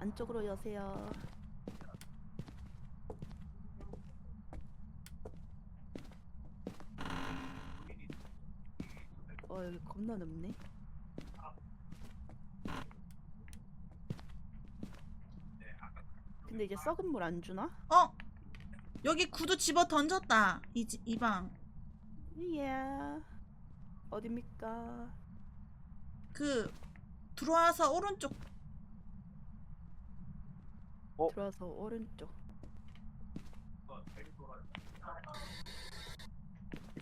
안쪽으로 여세요. 어 여기 겁나 넓네. 근데 이제 썩은 물 안 주나? 어? 여기 구두 집어 던졌다. 이, 지- 이 방. 예. 어딥니까? 그 들어와서 오른쪽. 들어와서 오른쪽.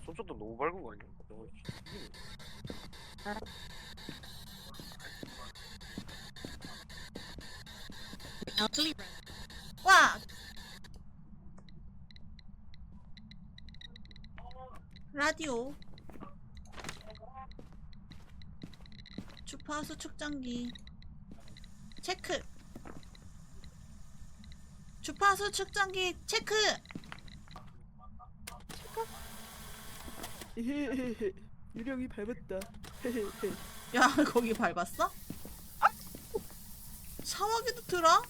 손전등 너무 밝은 거 아니야? 너무 와! 라디오. 주파수 측정기. 체크. 주파수 측정기 체크. 유령이 밟았다. 야, 거기 밟았어? 샤워기도 들어?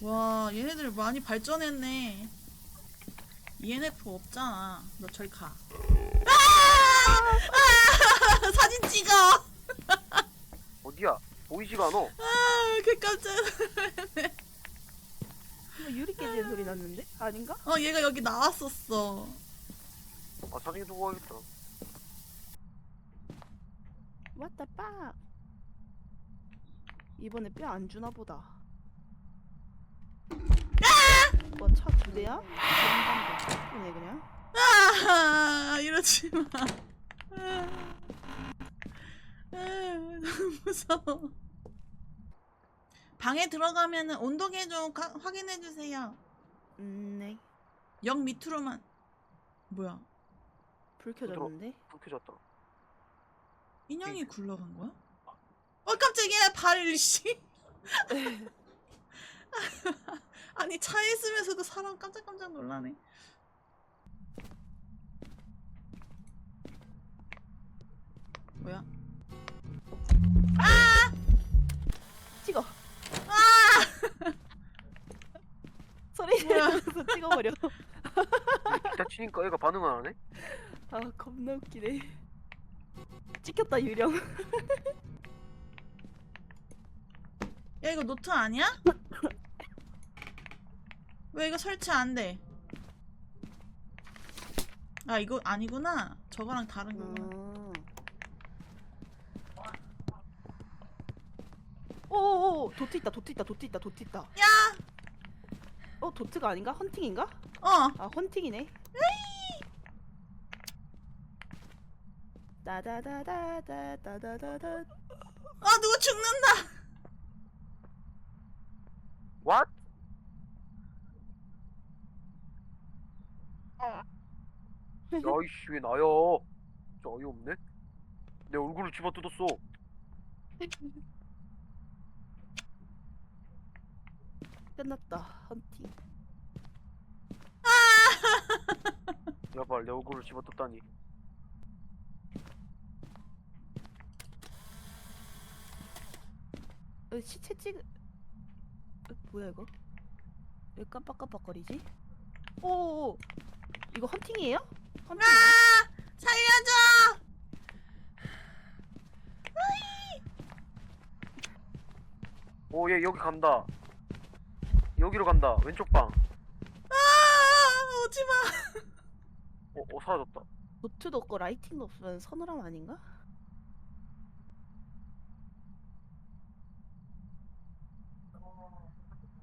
와, 얘네들 많이 발전했네. ENF 없잖아. 너 저리 가. 아! 아! 사진 찍어! 어디야? 보이지가 않아. 아, 개 깜짝. 뭐 유리 깨지는 소리 났는데? 아닌가? 어, 얘가 여기 나왔었어. 아 사진 두고 가야겠다. 왔다 빡. 이번에 뼈 안 주나 보다. 뭐차 두 대야? 이네 그냥. 아, 이러지 마. 아, 아, 너무 무서워. 방에 들어가면은 온도계 좀 가- 확인해 주세요. 음, 네. 영 밑으로만. 뭐야? 불 켜졌는데? 불 켜졌다. 인형이 굴러간 거야? 어 깜짝이야 발 씨. 아니 차에 있으면서도 사람 깜짝깜짝 놀라네. 뭐야? 찍어. 아! 소리 찍어버려. 기타 치니까 애가 반응을 안 하네? 아 겁나 웃기네. 찍혔다 유령. 야 이거 노트 아니야? 왜 이거 설치 안 돼? 아 이거 아니구나. 저거랑 다른 거구나. 음. 오오오 도트 있다 도트 있다 도트 있다 도트 있다. 야! 어 도트가 아닌가? 헌팅인가? 어. 아 헌팅이네. 따다다다다다다다다. 아 누구 죽는다. What? 야이씨 왜 나야? 진짜 어이없네. 내 얼굴을 집어뜯었어. 끝났다 헌팅. 야발 내 얼굴을 집어뜯다니. 어, 시체 찍. 어, 뭐야 이거? 왜 깜빡깜빡거리지? 오 이거 헌팅이에요? 헌팅. 아! 살려줘! 오 얘 여기 간다. 여기로 간다. 왼쪽 방. 아! 오지 마. 어, 어 사라졌다. 노트도 없고 라이팅도 없으면 서늘함 아닌가?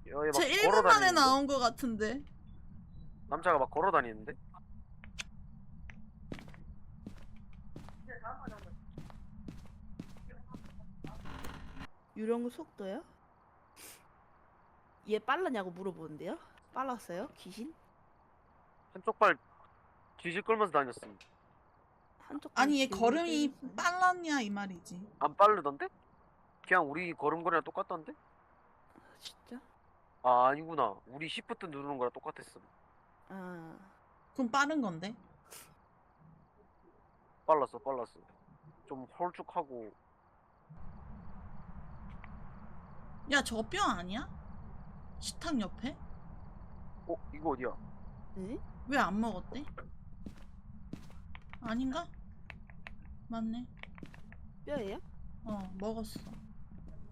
야, 얘막 제 1분 걸어 만에? 나온 거 같은데. 남자가 막 걸어 다니는데? 유령 속도요? 얘 빨랐냐고 물어보는데요? 빨랐어요? 귀신? 한쪽 발 뒤질 끌면서 다녔음. 한쪽 아니 얘 귀신 걸음이 때렸어요. 빨랐냐 이 말이지. 안 빠르던데? 그냥 우리 걸음걸이랑 똑같던데? 진짜? 아 아니구나. 우리 시프트 누르는 거랑 똑같았음. 아 그럼 빠른 건데. 빨랐어, 빨랐어. 좀 홀쭉하고 야, 저 뼈 아니야? 식탁 옆에? 어 이거 어디야? 네? 왜안 먹었대? 아닌가? 맞네. 뼈예요? 어, 먹었어.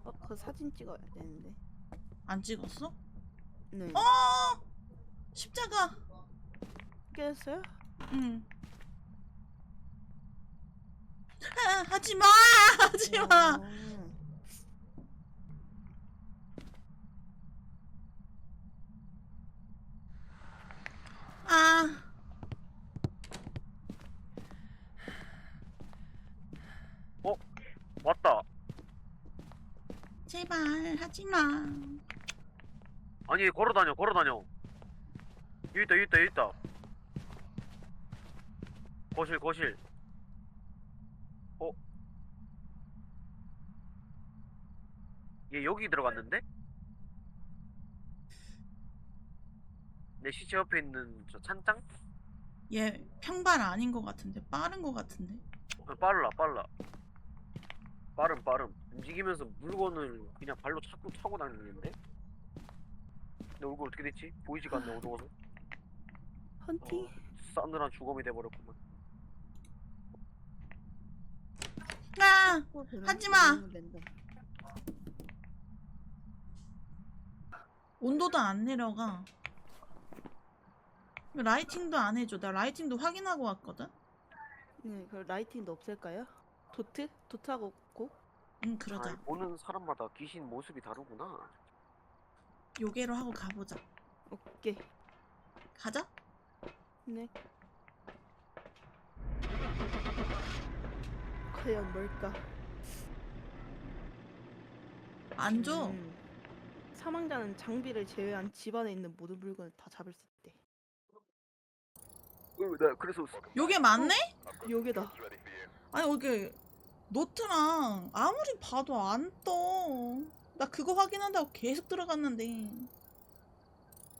어, 그 사진 찍어야 되는데. 안 찍었어? 네. 어! 십자가! 깨졌어요? 응. 아, 하지 마! 하지 마! 어. 아, 왔다. 제발 하지 마. 아니 걸어다녀 걸어다녀. 여기 있다 여기 있다 여기 있다. 거실 거실. 어? 얘 여기 들어갔는데? 내 시체 옆에 있는 저 찬장? 얘 평발 아닌 것 같은데 빠른 것 같은데. 어, 빨라 빨라 빠름 빠름 움직이면서 물건을 그냥 발로 차고 차고 다니는데 내 얼굴 어떻게 됐지? 보이지가 않네 어두워서 헌팅? 어, 싸늘한 주검이 돼버렸구만 아, 어, 되나? 하지 마. 음, 랜덤. 온도도 안 내려가. 라이팅도 안 해줘. 나 라이팅도 확인하고 왔거든. 네, 그 라이팅도 없을까요? 도트? 도트하고 고? 응, 그러자. 아, 보는 사람마다 귀신 모습이 다르구나 요괴로 하고 가보자. 오케이. 가자. 네. 과연 뭘까? 안 줘. 음. 사망자는 장비를 제외한 집안에 있는 모든 물건을 다 잡을 수 있대. 어, 나 그래서 요게 맞네? 요게다. 아니 이게 노트랑 아무리 봐도 안 떠. 나 그거 확인한다고 계속 들어갔는데.